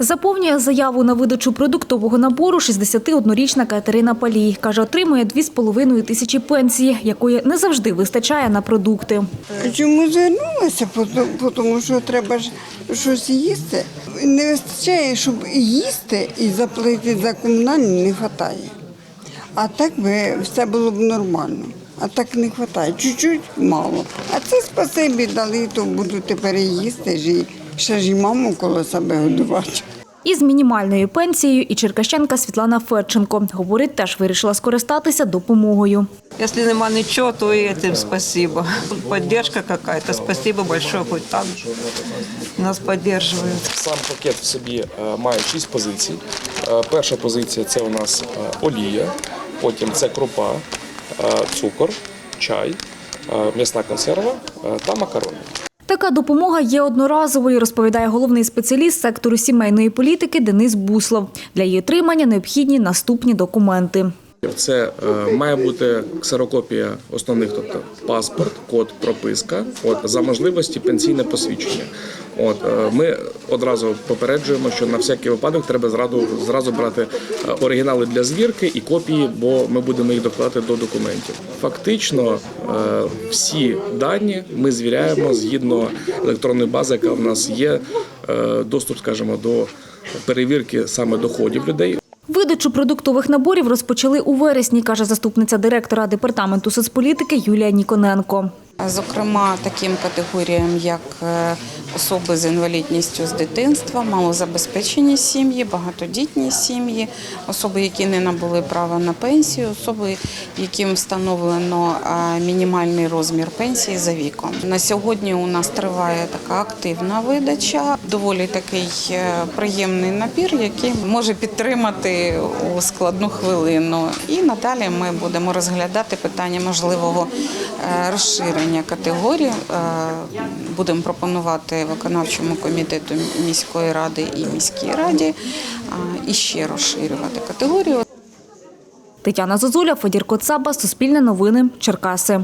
Заповнює заяву на видачу продуктового набору 61-річна Катерина Палій. Каже, отримує 2,5 тисячі пенсії, якої не завжди вистачає на продукти. Чому звернулася? Тому що треба ж щось їсти. Не вистачає, щоб їсти і заплатити за комунальні не вистачає. А так би все було б нормально. А так не вистачає. Чуть-чуть мало. А це спасибі дали, то буду тепер їсти ж і ще ж і маму коло себе годувати. Із мінімальною пенсією і черкащанка Світлана Федченко. Говорить, теж вирішила скористатися допомогою. Если нема ничего, то и этим спасибо. Поддержка какая-то. Спасибо большое, хоть так нас поддерживают. Сам пакет в собі е, має шість позицій. Е, Перша позиція це у нас е, олія, потім це крупа, цукор, чай, м'ясна консерва та макарони. Така допомога є одноразовою, розповідає головний спеціаліст сектору сімейної політики Денис Буслов. Для її отримання необхідні наступні документи. Це е, має бути ксерокопія основних, тобто паспорт, код, прописка. От за можливості пенсійне посвідчення. От е, ми одразу попереджуємо, що на всякий випадок треба зразу зразу брати е, оригінали для звірки і копії, бо ми будемо їх докладати до документів. Фактично, е, всі дані ми звіряємо згідно електронної бази, яка в нас є. Доступ, скажімо, до перевірки саме доходів людей. Видачу продуктових наборів розпочали у вересні, каже заступниця директора департаменту соцполітики Юлія Ніконенко. Зокрема, таким категоріям, як особи з інвалідністю з дитинства, малозабезпечені сім'ї, багатодітні сім'ї, особи, які не набули права на пенсію, особи, яким встановлено мінімальний розмір пенсії за віком. На сьогодні у нас триває така активна видача, доволі такий е, приємний набір, який може підтримати у складну хвилину. І надалі ми будемо розглядати питання можливого е, розширення категорій. Е, Будемо пропонувати виконавчому комітету міської ради і міській раді і ще розширювати категорію. Тетяна Зозуля, Федір Коцаба, Суспільне новини, Черкаси.